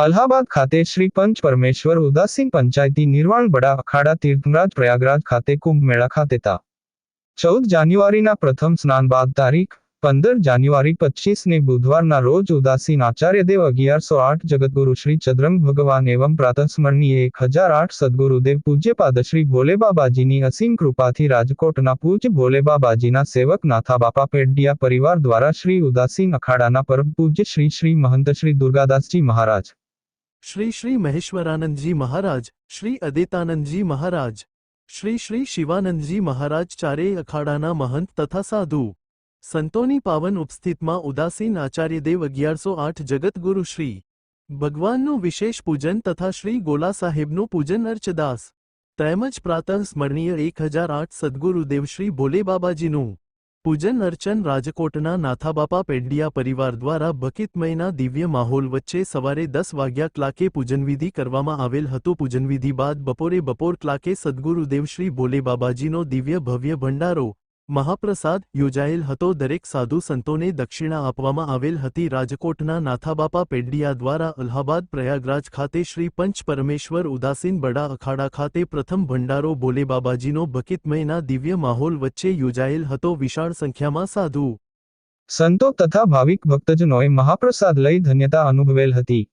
અલ્હાબાદ ખાતે શ્રી પંચ પરમેશ્વર ઉદાસીન પંચાયતી નિર્વાણ બડા અખાડા તીર્થરાજ પ્રયાગરાજ ખાતે કુંભ મેળા ખાતે તા. ચૌદ જાન્યુઆરીના પ્રથમ સ્નાન બાદ તારીખ પંદર જાન્યુઆરી પચીસ ને બુધવારના રોજ ઉદાસીન આચાર્યદેવ અગિયારસો આઠ જગતગુરુ શ્રી ચદ્રંગ ભગવાન એવં પ્રાતસ્મરણીય એક હજાર આઠ સદગુરુદેવ પૂજ્યપાદ શ્રી ભોલેબાબાજીની અસીમ કૃપાથી રાજકોટના પૂજ્ય ભોલેબાબાજીના સેવક નાથાબાપા પેડડિયા પરિવાર દ્વારા શ્રી ઉદાસીન અખાડાના પરમ પૂજ્ય શ્રી શ્રી મહંત શ્રી દુર્ગાદાસજી મહારાજ શ્રી શ્રી મહેશ્વરાનંદજી મહારાજ, શ્રી અદિતાનંદજી મહારાજ, શ્રી શ્રી શિવાનંદજી મહારાજ ચારેય અખાડાના મહંત તથા સાધુ. સંતોની પાવન ઉપસ્થિતમાં ઉદાસીન આચાર્યદેવ અગિયારસો આઠ જગતગુરુ શ્રી ભગવાનનું વિશેષ પૂજન તથા શ્રી ગોલા સાહેબનું પૂજન અર્ચદાસ. તેમજ પ્રાતઃ સ્મરણીય એક હજાર આઠ સદગુરુદેવ શ્રી ભોલેબાબાજીનું પૂજન અર્ચન રાજકોટના નાથાબાપા પેડડિયા પરિવાર દ્વારા ભકિતમયના દિવ્ય માહોલ વચ્ચે સવારે દસ વાગ્યા ક્લાકે પૂજનવિધિ કરવામાં આવેલ હતું. પૂજનવિધિ બાદ બપોરે બપોર ક્લાકે સદગુરુદેવ શ્રી ભોલેબાબાજીનો દિવ્ય ભવ્ય ભંડારો મહાપ્રસાદ યોજાયેલ હતો. દરેક સાધુ સંતોને દક્ષિણા આપવામાં આવેલ હતી. રાજકોટના નાથાબાપા પેડડિયા દ્વારા અલ્હાબાદ પ્રયાગરાજ ખાતે શ્રી પંચ પરમેશ્વર ઉદાસીન બડા અખાડા ખાતે પ્રથમ ભંડારો ભોલેબાબાજીનો ભકિતમયના દિવ્ય માહોલ વચ્ચે યોજાયેલ હતો. વિશાળ સંખ્યામાં સાધુ સંતો તથા ભાવિક ભક્તજનોએ મહાપ્રસાદ લઈ ધન્યતા અનુભવેલ હતી.